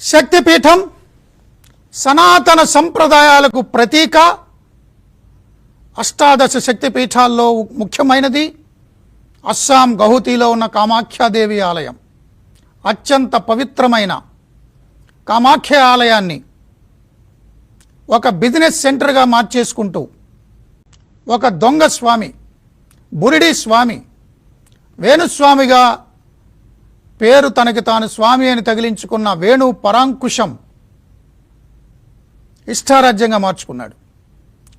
శక్తిపీఠం సనాతన సంప్రదాయాలకు ప్రతీక. అష్టాదశ శక్తిపీఠాల్లో ముఖ్యమైనది అస్సాం గౌహతిలో ఉన్న కామాఖ్యాదేవి ఆలయం. అత్యంత పవిత్రమైన కామాఖ్య ఆలయాన్ని ఒక బిజినెస్ సెంటర్గా మార్చేసుకుంటూ ఒక దొంగ స్వామి బురిడి స్వామి వేణుస్వామిగా పేరు తనకి తాను స్వామి అని తగిలించుకున్న వేణు పరాంకుశం ఇష్టారాజ్యంగా మార్చుకున్నాడు.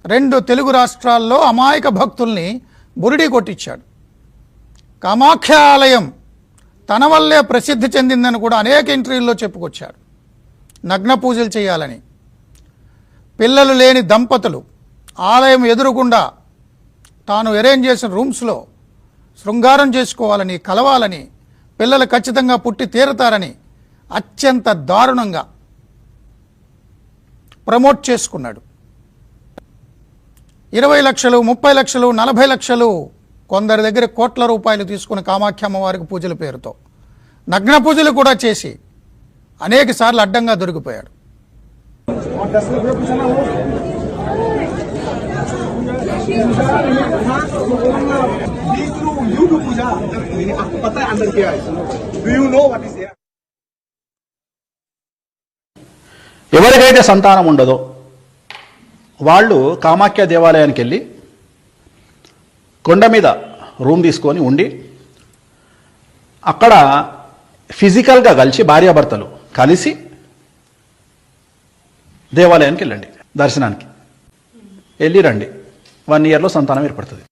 రెండు తెలుగు రాష్ట్రాల్లో అమాయక భక్తుల్ని బురిడి కొట్టించాడు. కామాఖ్యాలయం తన వల్లే ప్రసిద్ధి చెందిందని కూడా అనేక ఇంటర్వ్యూల్లో చెప్పుకొచ్చాడు. నగ్న పూజలు చేయాలని. పిల్లలు లేని దంపతులు. ఆలయం ఎదురుగుండా తాను అరేంజ్ చేసిన రూమ్స్లో శృంగారం చేసుకోవాలని కలవాలని పిల్లలు ఖచ్చితంగా పుట్టి తీరతారని అత్యంత దారుణంగా ప్రమోట్ చేసుకున్నాడు. ఇరవై లక్షలు ముప్పై లక్షలు నలభై లక్షలు కొందరి దగ్గర కోట్ల రూపాయలు తీసుకుని కామాఖ్య వారికి పూజల పేరుతో నగ్న పూజలు కూడా చేసి అనేక సార్లు అడ్డంగా దొరికిపోయాడు. These through you do puja. आपको पता है अंदर क्या है Do you know what is there? ఎవరికైతే సంతానం ఉండదో వాళ్ళు కామాఖ్య దేవాలయానికి వెళ్ళి కొండ మీద రూమ్ తీసుకొని ఉండి అక్కడ ఫిజికల్గా కలిసి భార్యాభర్తలు కలిసి దేవాలయానికి వెళ్ళండి దర్శనానికి వెళ్ళి రండి వన్ ఇయర్లో సంతానం ఏర్పడుతుంది.